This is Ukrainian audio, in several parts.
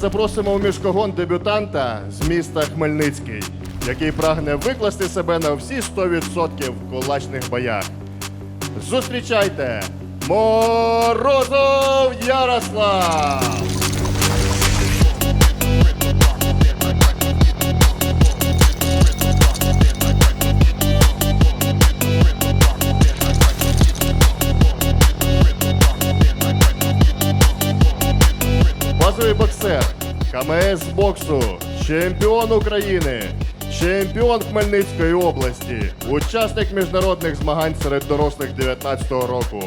Запросимо у мішкогон дебютанта з міста Хмельницький, який прагне викласти себе на всі 100% в кулачних боях. Зустрічайте! Морозов Ярослав! Базовий боксер, КМС боксу, чемпіон України, чемпіон Хмельницької області, учасник міжнародних змагань серед дорослих 19-го року.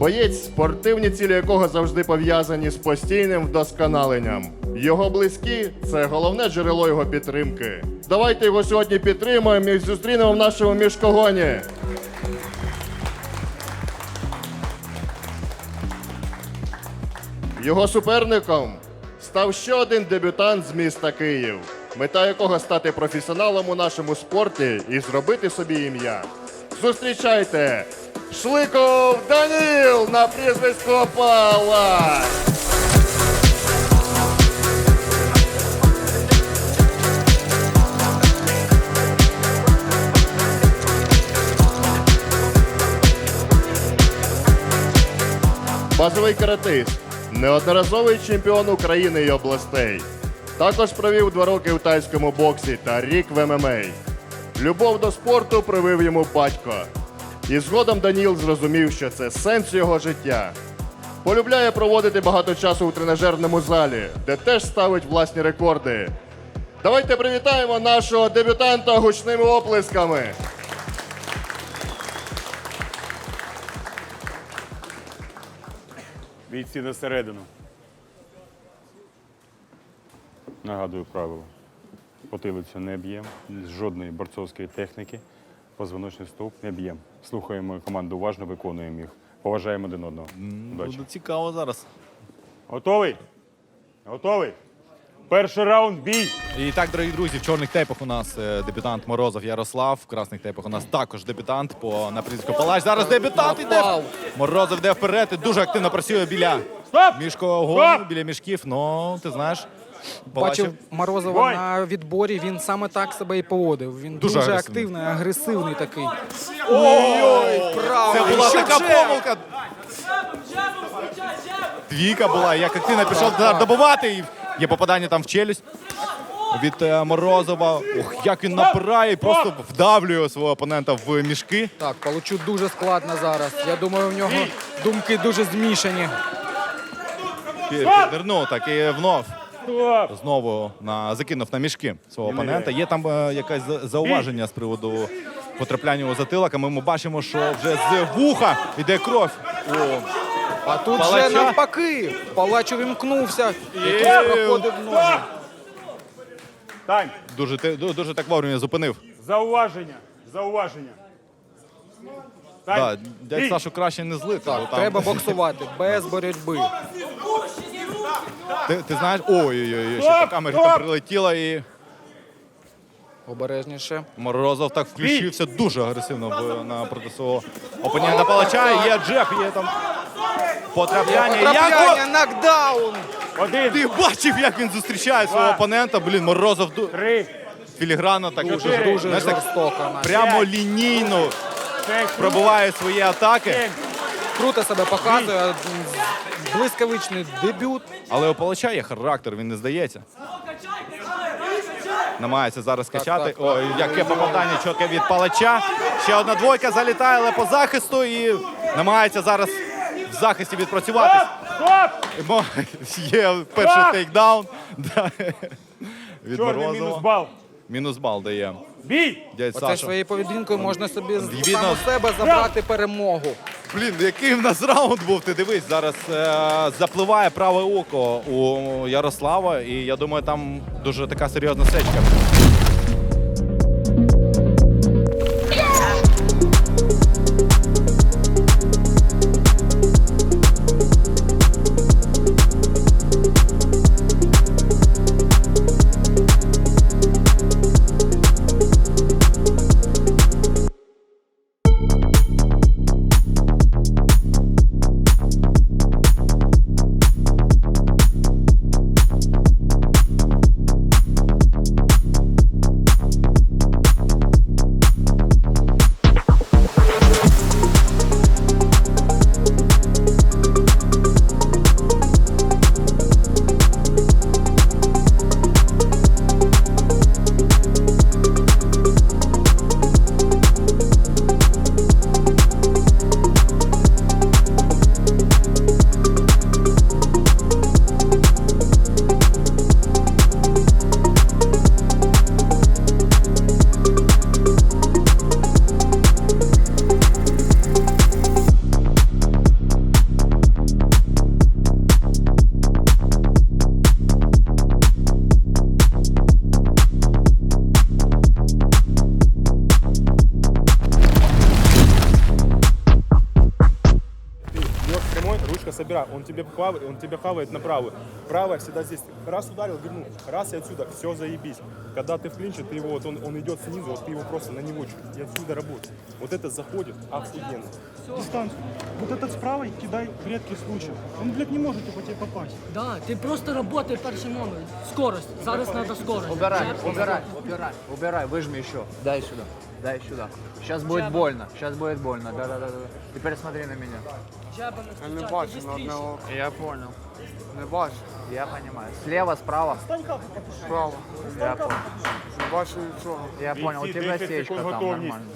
Боєць, спортивні цілі якого завжди пов'язані з постійним вдосконаленням. Його близькі це головне джерело його підтримки. Давайте його сьогодні підтримаємо і зустрінемо в нашому мішкогоні. Його суперником став ще один дебютант з міста Київ, мета якого стати професіоналом у нашому спорті і зробити собі ім'я. Зустрічайте! Шликов Даніл на прізвисько Пала! Базовий каратист, неодноразовий чемпіон України і областей. Також провів два роки в тайському боксі та рік в ММА. Любов до спорту привив йому батько. І згодом Даніл зрозумів, що це сенс його життя. Полюбляє проводити багато часу у тренажерному залі, де теж ставить власні рекорди. Давайте привітаємо нашого дебютанта гучними оплесками. Бійці на середину. Нагадую правило. Потилицю не б'ємо, жодної борцовської техніки, позвоночний стовп не б'ємо. Слухаємо команду уважно, виконуємо їх. Поважаємо один одного. Удачі. Буде цікаво зараз. Готовий? Готовий? Перший раунд бій! І так, дорогі друзі, в чорних тейпах у нас е, дебютант Морозов Ярослав. В красних тейпах у нас також дебютант по на прізвиську Палач. Зараз дебютант іде. Морозов йде вперед і дуже активно працює біля Стоп! Стоп! біля мішків. Ну, ти знаєш, Бачив Морозова Бой! на відборі, він саме так себе і поводив. Він Дуже дуже, агресивний. активний, агресивний такий. Ой, правий. Це була така помилка. Двійка була, як активно пішов туди добувати. І є попадання там в челюсть від е, Морозова. Ох, як він напирає і просто вдавлює свого опонента в мішки. Так, Палучу дуже складно зараз. Я думаю, в нього думки дуже змішані. Пі- Підвернув так і. Стоп! Знову на, закинув на мішки свого опонента. Є там е, якесь за- зауваження з приводу потрапляння у затилок, а ми бачимо, що вже з вуха йде кров. О, А тут Палача. же навпаки. Палач увімкнувся, Є. якийсь проходив ноги. Тань! дуже, ду- дуже так вовремя зупинив. Зауваження! Зауваження! Да, Тань! дядь бій! Сашу краще не злити. бо Так, там- треба боксувати без боротьби. Ти, ти знаєш, ой-ой-ой, ще Стоп! по камері Стоп! там прилетіло і Обережніше. Морозов так включився дуже агресивно на проти свого опонента палача. Є джеб, є там потрапляння. Як Трапляння, нокдаун. Один! ти бачив, як він зустрічає свого опонента? Блін, Морозов ду- Три! філігранно так Дуже, дуже, дуже знаєш, жорстоко. прямо лінійно пробиває свої атаки. Круто себе показує. Блискавичний дебют. Але у палача є характер, він не здається. Намагається зараз качати. Ой, яке попадання чітке від палача. Ще одна двойка залітає, але по захисту і намагається зараз в захисті відпрацюватись. Є перший тейкдаун. Да. Від Чорний Морозова. мінус бал! Мінус бал дає. Бій! Дядь Оце Саша. своєю поведінкою можна собі з- Видно. сам у себе забрати перемогу. Блін, який в нас раунд був, ти дивись, зараз е, запливає праве око у Ярослава, і я думаю, там дуже така серйозна сечка. Он тебе хавает, он тебя хавает на правую. Правая всегда здесь. Раз ударил, вернул. Раз и отсюда. Все, заебись. Когда ты в клинче, ты его, вот он, он идет снизу, вот ты его просто на него чуть. И отсюда работаешь. Вот это заходит охуенно. дистанцию. Вот этот с правой кидай в редких случаях. Он, блядь, не может по тебе попасть. Да, ти просто работай перший момент. Скорость. Зараз треба скорость. Убирай, убирай, убирай, убирай, выжми еще. Дай сюда, дай сюда. Сейчас будет больно, сейчас будет больно. Да, да, да, да. Теперь смотри на меня. джебами Я не зустрічати, бачу на бистріше. одного. Я понял. Не бачу. Я понимаю. Слева, справа. Справа. Я понял. Не бачу нічого. Я понял. У Бійці, тебя 10 сечка секунд там готовність. нормально.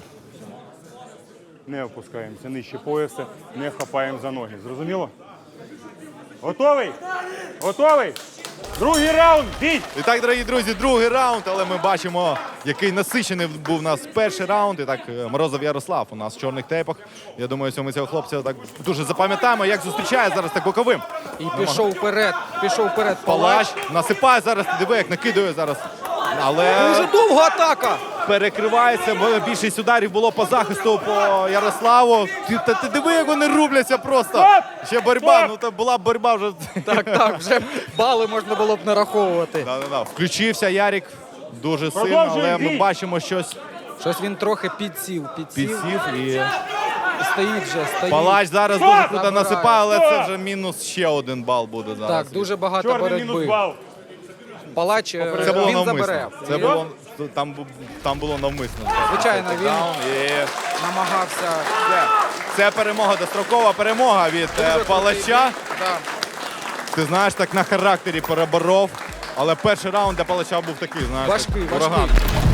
Не опускаємося нижче пояса, не хапаємо за ноги. Зрозуміло? Готовий? Готовий? Другий раунд, бій! І так, дорогі друзі, другий раунд, але ми бачимо, який насичений був у нас перший раунд. І так, е, Морозов Ярослав у нас в чорних тейпах. Я думаю, що ми цього хлопця так дуже запам'ятаємо, як зустрічає зараз так боковим. І пішов вперед, пішов вперед. Палач насипає зараз, диви, як накидує зараз. Але Дуже довга атака. Перекривається, бо більшість ударів було по захисту по Ярославу. Ти, та, ти диви, як вони рубляться просто. Ще боротьба, ну то була б боротьба вже. Так, так, вже бали можна було б нараховувати. Да-да-да. Включився Ярік дуже сильно, але ми бачимо щось Щось він трохи підсів, підсів. підсів і Стоїть вже, стоїть. палач зараз дуже круто насипає, але це вже мінус ще один бал буде зараз. Так, дуже багато Чорний мінус бал. Палач е, Це було він навмисно. забере. Це було там, там було навмисно. Звичайно, він і намагався. це, це перемога, дострокова перемога від е, Дуже палача. Да. Ти знаєш, так на характері переборов. Але перший раунд для палача був такий, знаєш, Важкий, важкий.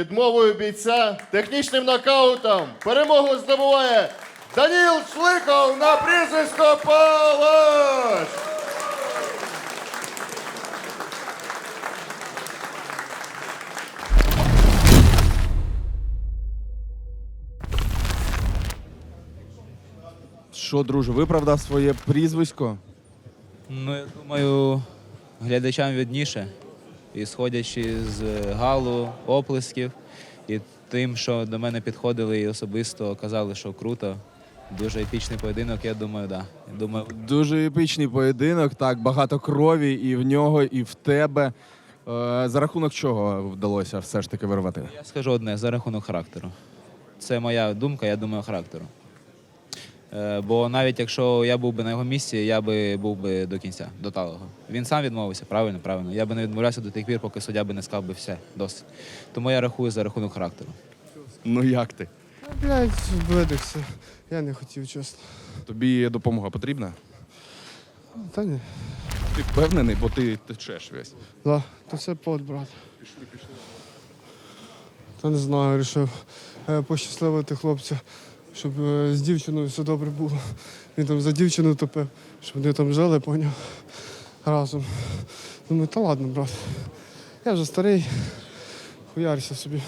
Відмовою бійця технічним нокаутом перемогу здобуває Даніл Шликов на прізвисько Палаш! Що, друже, виправдав своє прізвисько? Ну, я думаю, глядачам видніше. І сходячи з галу, оплесків, і тим, що до мене підходили і особисто казали, що круто. Дуже епічний поєдинок, я думаю, да. Я думаю, Дуже епічний поєдинок, так, багато крові і в нього, і в тебе. Е, за рахунок чого вдалося все ж таки вирвати? я скажу одне за рахунок характеру. Це моя думка, я думаю, характеру. Е, бо навіть якщо я був би на його місці, я би був би до кінця, до талого. Він сам відмовився, правильно, правильно. Я би не відмовлявся до тих пір, поки суддя би не сказав би все, досить. Тому я рахую за рахунок характеру. Ну як ти? Блядь, видихся. Я не хотів, чесно. Тобі допомога потрібна? Та ні. Ти впевнений, бо ти течеш весь. Да, то це пот, брат. Та не знаю, вирішив е, пощасливити хлопця, щоб е, з дівчиною все добре було. Він там за дівчину топив, щоб вони там жили, поняв. Разом. Думаю, та ладно, брат. Я вже старий, хуярся собі.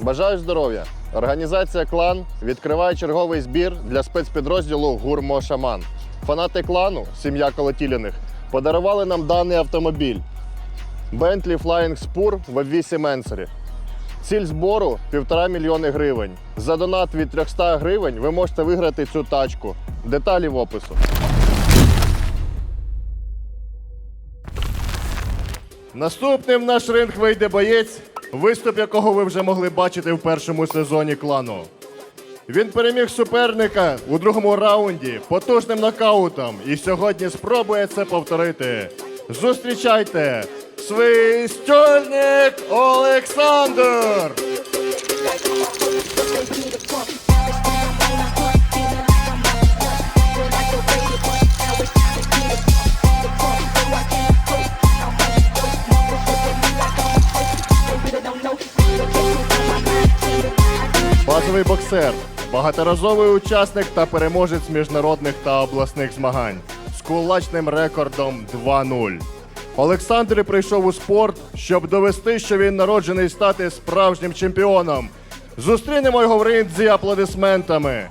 Бажаю здоров'я! Організація Клан відкриває черговий збір для спецпідрозділу Гурмо Шаман. Фанати клану, сім'я Колотіліних, подарували нам даний автомобіль Bentley Flying Spur в 8 Енсері. Ціль збору півтора мільйони гривень. За донат від 300 гривень ви можете виграти цю тачку. Деталі в опису. Наступним наш ринг вийде боєць, виступ якого ви вже могли бачити в першому сезоні клану. Він переміг суперника у другому раунді потужним нокаутом і сьогодні спробує це повторити. Зустрічайте! Свистюльник Олександр. Базовий боксер, багаторазовий учасник та переможець міжнародних та обласних змагань з кулачним рекордом 2-0. Олександр прийшов у спорт, щоб довести, що він народжений стати справжнім чемпіоном. Зустрінемо його в ринзі аплодисментами.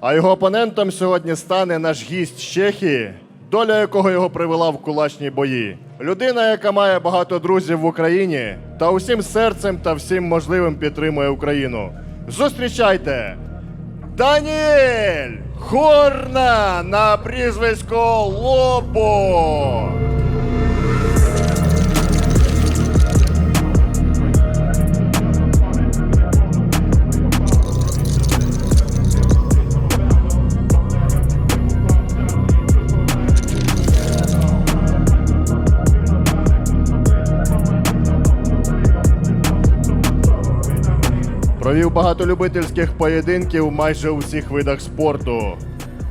А його опонентом сьогодні стане наш гість з Чехії, доля якого його привела в кулачні бої. Людина, яка має багато друзів в Україні та усім серцем та всім можливим підтримує Україну. Зустрічайте! Даніель Хорна на прізвисько Лобо! Провів багато любительських поєдинків майже у всіх видах спорту.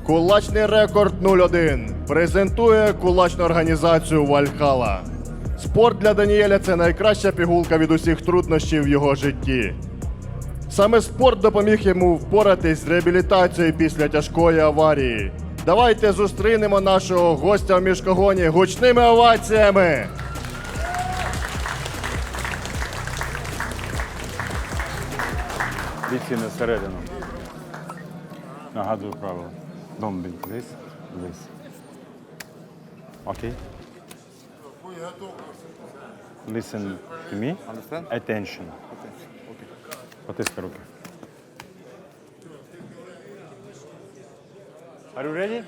Кулачний рекорд 0-1 презентує кулачну організацію Вальхала. Спорт для Даніеля це найкраща пігулка від усіх труднощів в його житті. Саме спорт допоміг йому впоратись з реабілітацією після тяжкої аварії. Давайте зустрінемо нашого гостя в мішкогоні гучними оваціями. Відсіни всередину. Нагадую правила. Don't be this, this. Окей? Listen to me. Understand? Attention. Потиска руки. Are you ready?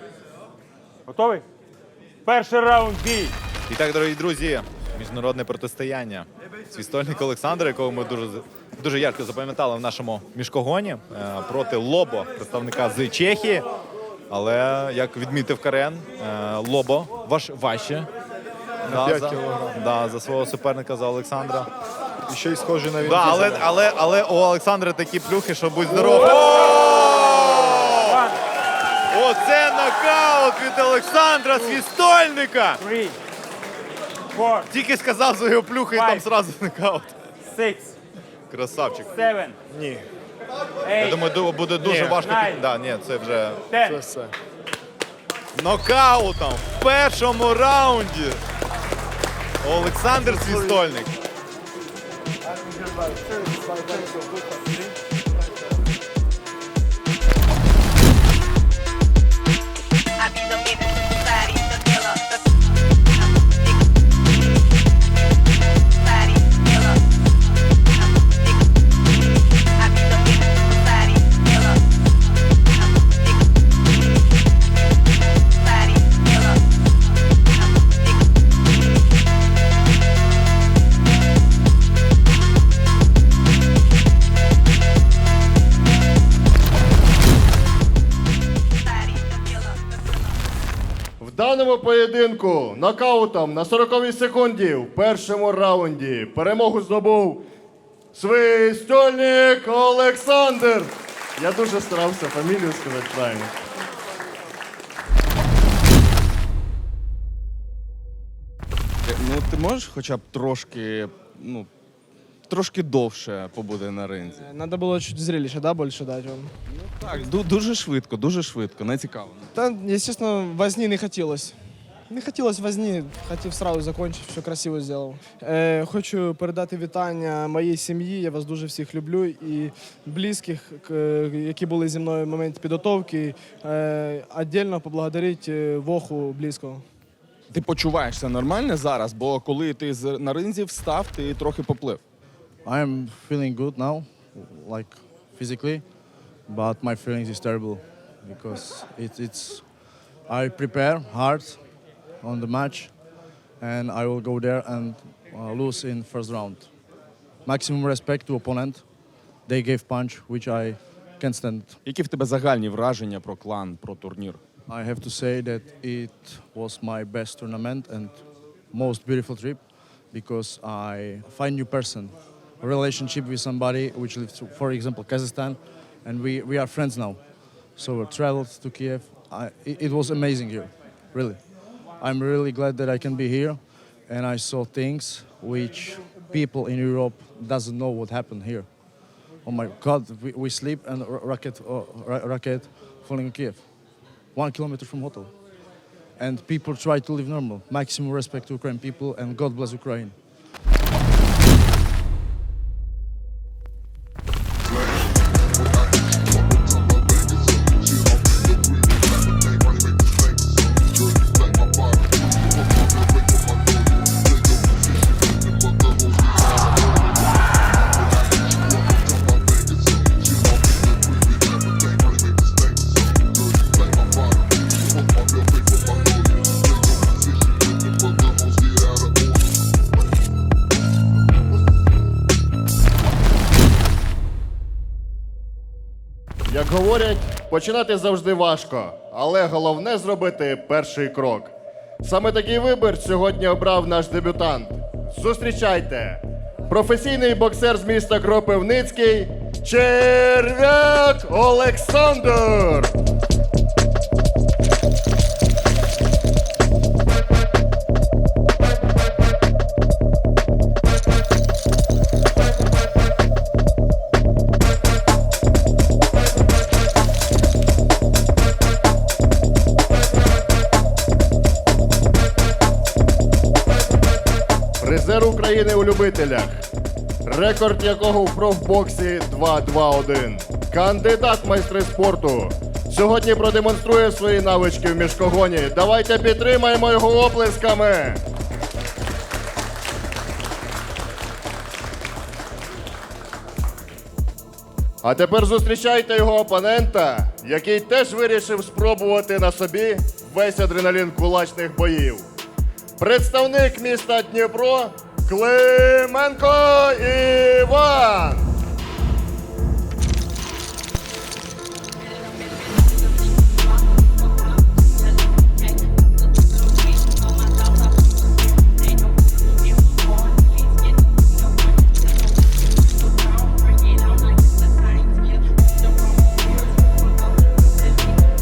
Готовий? Перший раунд бій! І так, дорогі друзі, міжнародне протистояння. Свістольник Олександр, якого ми дуже дуже ярко запам'ятали в нашому мішкогоні е, проти Лобо, представника з Чехії. Але як відмітив Карен, е, Лобо важ, важче. Да, за, да, за свого суперника за Олександра. І ще й схожий на Да, але, але, але у Олександра такі плюхи, що будь здоров. Оце нокаут від Олександра Свістольника! Three, four, Тільки сказав за його плюхи і там Five. зразу нокаут. six, Красавчик. seven, Ні. Я думаю, буде дуже Ні. важко. Nine. Да, ні, це вже ten. все. нокаутом в першому раунді. Олександр Свістольник. Даному поєдинку нокаутом на 40 секунді в першому раунді перемогу здобув Свистольник Олександр. Я дуже старався фамілію сказати правильно. Ну, ти можеш хоча б трошки, ну, трошки довше побути на ринзі? Надо було чуть зрелища, да, більше дати вам? Так, ду- дуже швидко, дуже швидко, не цікаво. Та, звісно, возні не хотілося. Не хотілося возні, хотів сразу закінчити, все красиво зробив. Е, хочу передати вітання моїй сім'ї. Я вас дуже всіх люблю і близьких, к- які були зі мною в момент підготовки. Е, Отдельно поблагодарити е, Воху близького. Ти почуваєшся нормально зараз, бо коли ти з- на ринзі встав, ти трохи поплив. I'm feeling good now, like physically, but my feelings is terrible because it, it's. I prepare hard on the match, and I will go there and uh, lose in first round. Maximum respect to opponent. They gave punch, which I can't stand. Які в тебе загальні враження про клан, про турнір? I have to say that it was my best tournament and most beautiful trip because I find new person, a relationship with somebody which lives, for example, Kazakhstan, and we, we are friends now. So I traveled to Kiev. I, it, was amazing here, really. I'm really glad that I can be here, and I saw things which people in Europe doesn't know what happened here. Oh my God, we, we sleep and rocket, uh, rocket falling in Kiev, one kilometer from hotel, and people try to live normal. Maximum respect to Ukrainian people, and God bless Ukraine. Починати завжди важко, але головне зробити перший крок. Саме такий вибір сьогодні обрав наш дебютант. Зустрічайте! Професійний боксер з міста Кропивницький Черв'як Олександр! України у любителях, рекорд якого в профбоксі 2-2-1. Кандидат майстри спорту. Сьогодні продемонструє свої навички в мішкогоні. Давайте підтримаємо його оплесками. А тепер зустрічайте його опонента, який теж вирішив спробувати на собі весь адреналін кулачних боїв. Представник міста Дніпро Клименко Іван.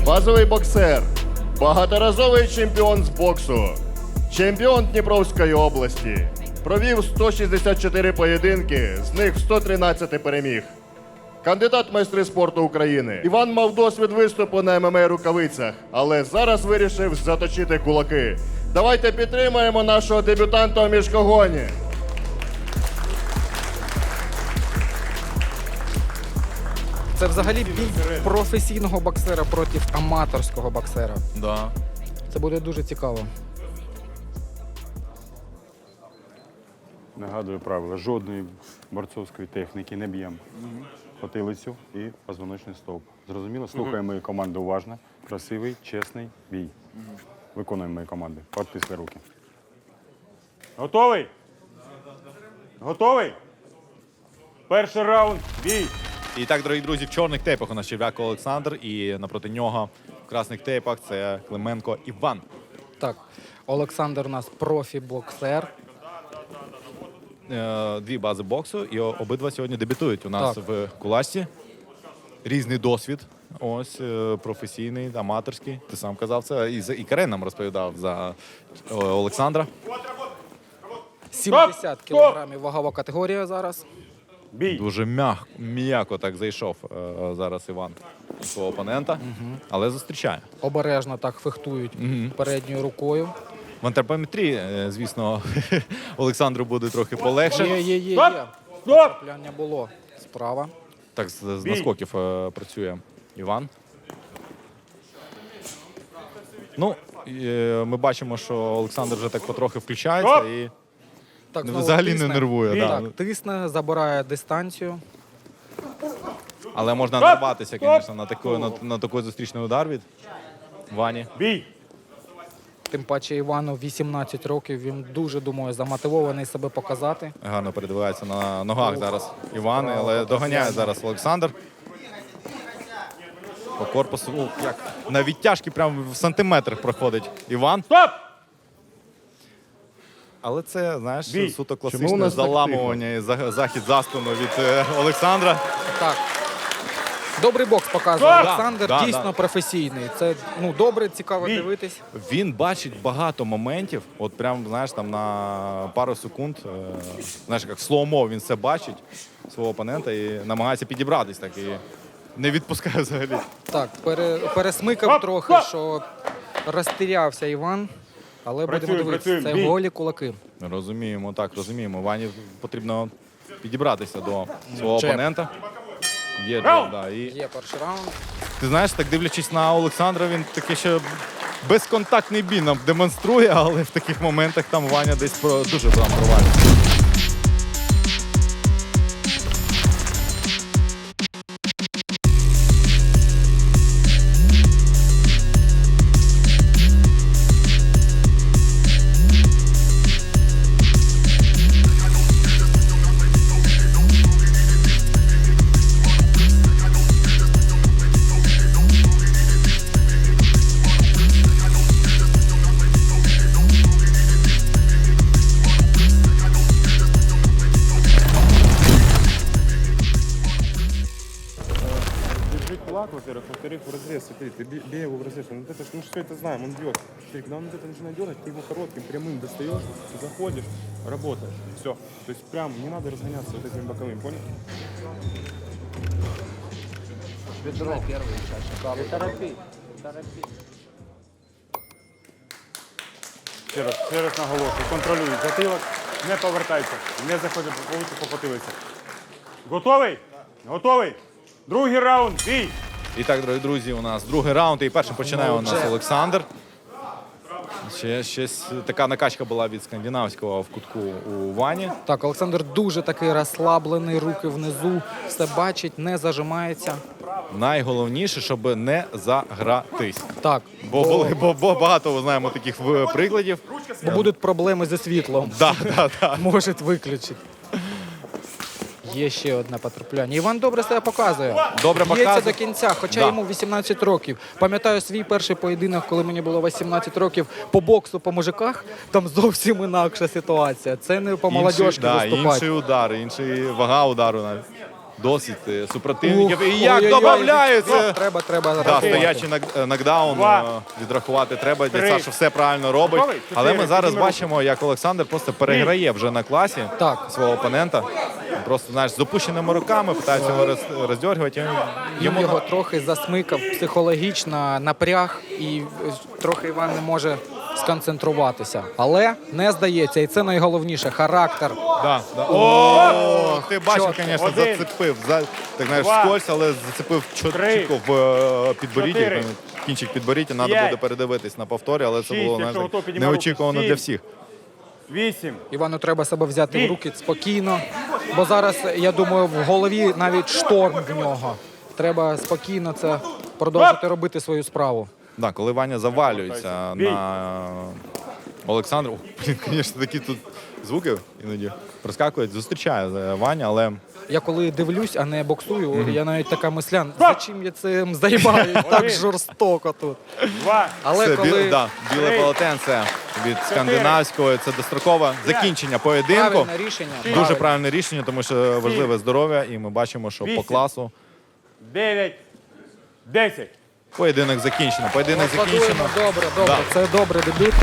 Базовий боксер, багаторазовий чемпіон з боксу, чемпіон Дніпровської області. Провів 164 поєдинки, з них 113 переміг. Кандидат майстри спорту України. Іван мав досвід виступу на ММА рукавицях, але зараз вирішив заточити кулаки. Давайте підтримаємо нашого дебютанта у мішкогоні. Це взагалі бій професійного боксера проти аматорського боксера. Да. Це буде дуже цікаво. Нагадую правила. Жодної борцовської техніки не б'ємо. Потилицю і позвоночний стовп. Зрозуміло? Слухаємо мою команду уважно. Красивий, чесний бій. Виконуємо мої команди. Підтисли руки. Готовий? Готовий? Перший раунд. Бій! І так, дорогі друзі, в чорних тейпах у нас Черв'як Олександр, і напроти нього в красних тейпах це Клименко Іван. Так, Олександр у нас профі-боксер. Е, Дві бази боксу, і обидва сьогодні дебютують у нас Так. в кулачці. Різний досвід. Ось е, професійний, аматорський. Ти сам казав це. І, за- і Карен нам розповідав за е, Олександра. 70 кілограмів вагова категорія зараз. Бій! Дуже м'як, м'яко так зайшов е, зараз Іван свого опонента, але зустрічає. Обережно так фехтують передньою рукою. В антропометрії, е, звісно, Олександру буде трохи полегше. Є, є, є, є. Стоп! Трапляння було справа. Так, з, з наскоків е, працює Іван. Ну, е, ми бачимо, що Олександр вже так потрохи включається і Так, знову взагалі не тисне. нервує. Да. Так, тисне, забирає дистанцію. Але можна нарватися, звісно, на, таку, на, на такий зустрічний удар від Вані. Бій! Тим паче Івану 18 років. Він дуже думаю замотивований себе показати. Гарно передвигається на ногах зараз Іван, але доганяє зараз Олександр. По корпусу, ух, як на відтяжки прямо в сантиметрах проходить Іван. Стоп! Але це, знаєш, Бій. суто класичне заламування і захід за спину від е, Олександра. Так, Добрий бокс показує Да, Олександр, да, дійсно да. професійний. Це ну добре, цікаво дивитись. Він бачить багато моментів, от прям, знаєш, там на пару секунд, е, знаєш, як слоумо, він все бачить свого опонента і намагається підібратись так і не відпускає взагалі. Так, пере, пересмикав трохи, що розтірявся Іван. Але будемо Працюємо, дивитися. працюємо, Це бій. голі кулаки. Розуміємо, так, розуміємо. Вані потрібно підібратися до свого Джеб. опонента. Є джеб, да. І Є перший раунд. ти знаєш, так дивлячись на Олександра, він таке ще безконтактний бій нам демонструє, але в таких моментах там Ваня десь про дуже там провалюється. все это знаем, он бьет. Смотри, когда он вот это начинает дергать, ты его коротким, прямым достаешь, заходишь, работаешь. Все. То есть прям не надо разгоняться вот этим боковым, понял? Бедро первый сейчас. Не торопи. Торопи. Ще раз, ще раз наголошую, контролюй затилок, не повертайся, не заходи по вулиці по потилиці. Готовий? Готовий? Другий раунд, бій! І так, дорогі друзі, у нас другий раунд. І першим починає у нас Олександр. Ще щось така накачка була від скандинавського в кутку у Вані. Так, Олександр дуже такий розслаблений, руки внизу, все бачить, не зажимається. Найголовніше, щоб не загратись. Так, Бо, були, бо, бо багато ми знаємо таких прикладів. бо будуть проблеми зі світлом. Да, да, да. Можуть виключити. Є ще одне потрапляння. Іван добре себе показує. Добре Б'ється показує. до кінця, хоча Да. йому 18 років. Пам'ятаю свій перший поєдинок, коли мені було 18 років по боксу по мужиках. Там зовсім інакша ситуація. Це не по молодіжки Інші да, виступати. інший удар, інший вага удару навіть. Досить е, супротивників. І як додається. Ну, Треба, треба Да, стоячий нак- е, нокдаун Два. е, відрахувати треба. Три. Що все правильно робить. Готовий? Але ми Чотири. зараз Підніми бачимо, як Олександр просто переграє вже на класі Так. свого опонента. Просто знаєш, з опущеними руками питається його роз- роздьоргувати. Він Йому його трохи засмикав психологічно, напряг, і е, трохи Іван не може сконцентруватися. Але не здається, і це найголовніше характер. Да, да. О, ти бачив, звісно, Один. зацепив. За, так знаєш, Два. скользь, але зацепив Три. чітко в е, підборідді. Чотири. Кінчик підборіддя, треба П'ять. буде передивитись на повторі, але це Шість, було якщо знаєш, готов, неочікувано для всіх. Вісім. Івану треба себе взяти Бій. в руки спокійно. Бо зараз, я думаю, в голові навіть шторм в нього. Треба спокійно це продовжити робити свою справу. Да, коли Ваня завалюється Бій. на Олександра, О, блін, звісно, такі тут звуки іноді проскакують. Зустрічає е, Ваня, але Я коли дивлюсь, а не боксую, я навіть така мислян, зачим я цим займаюсь так жорстоко тут. Два. Але це коли бі- да, біле полотенце від скандинавського. Це дострокове закінчення поєдинку. правильне рішення, Дуже правильне. правильне рішення, тому що важливе здоров'я, і ми бачимо, що по Вісім. класу Дев'ять. Десять. Поєдинок закінчено. Поєдинок Аплодуємо. закінчено. Добре, добре. Да. Це добрий дебют.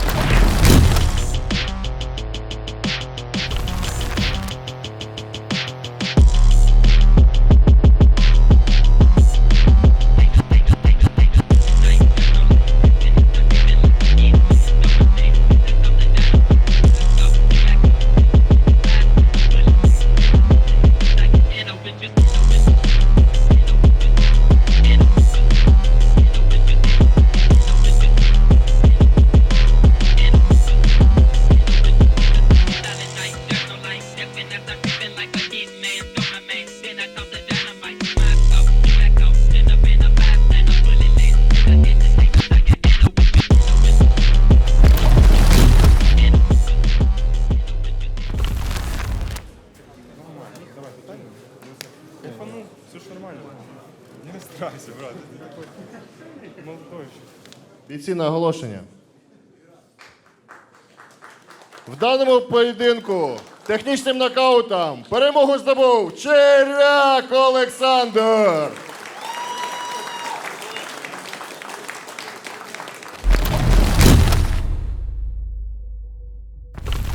даному поєдинку технічним нокаутом перемогу здобув Черв'як Олександр.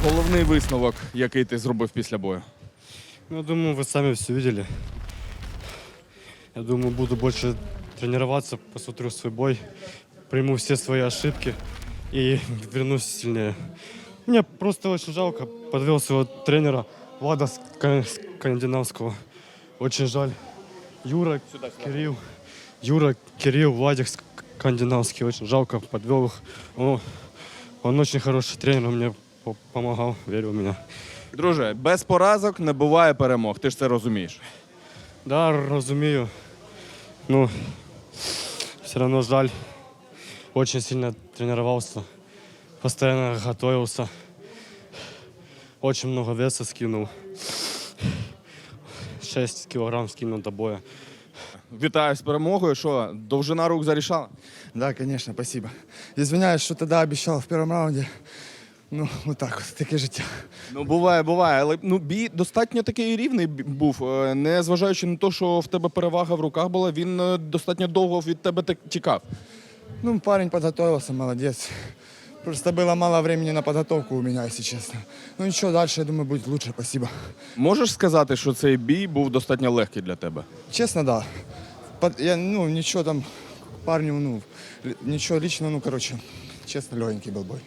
Головний висновок, який ти зробив після бою. Ну, думаю, ви самі все бачили. Я думаю, буду більше тренуватися, посмотрю свій бой, прийму всі свої ошибки і вернусь сильніше. Мне просто очень жалко, подвел своего тренера Влада Ска- Скандинавского. Очень жаль. Юра, Кирилл, Юра, Кирилл, Владик Скандинавский. Очень жалко, подвел их. О, он очень хороший тренер, он мне по- помогал, верил в меня. Друже, без поразок не буває перемог. Ти ж це розумієш. Да, розумію. Ну, все равно жаль. Очень сильно тренировался. Постоянно готовился. Очень много веса скинул. 6 килограмм скинул до боя. Вітаю з перемогою. Що, довжина рук зарішала? Да, конечно, спасибо. Извиняюсь, что тогда обещал в первом раунде. Ну, вот так вот, таке життя. Ну, буває, буває. Але ну, бій достатньо такий рівний бі- був. Е, Не зважаючи на те, що в тебе перевага в руках була, він е, достатньо довго від тебе так тікав. Ну, парень подготовился, молодец. Просто было мало времени на подготовку у меня, если честно. Ну ничего, дальше, я думаю, будет лучше, спасибо. Можеш сказати, що цей бій був достатньо легкий для тебе? Честно, да. Под- я, ну, ничего там, парню, ну, ли- ничего личного, ну, короче, честно, легенький был бой.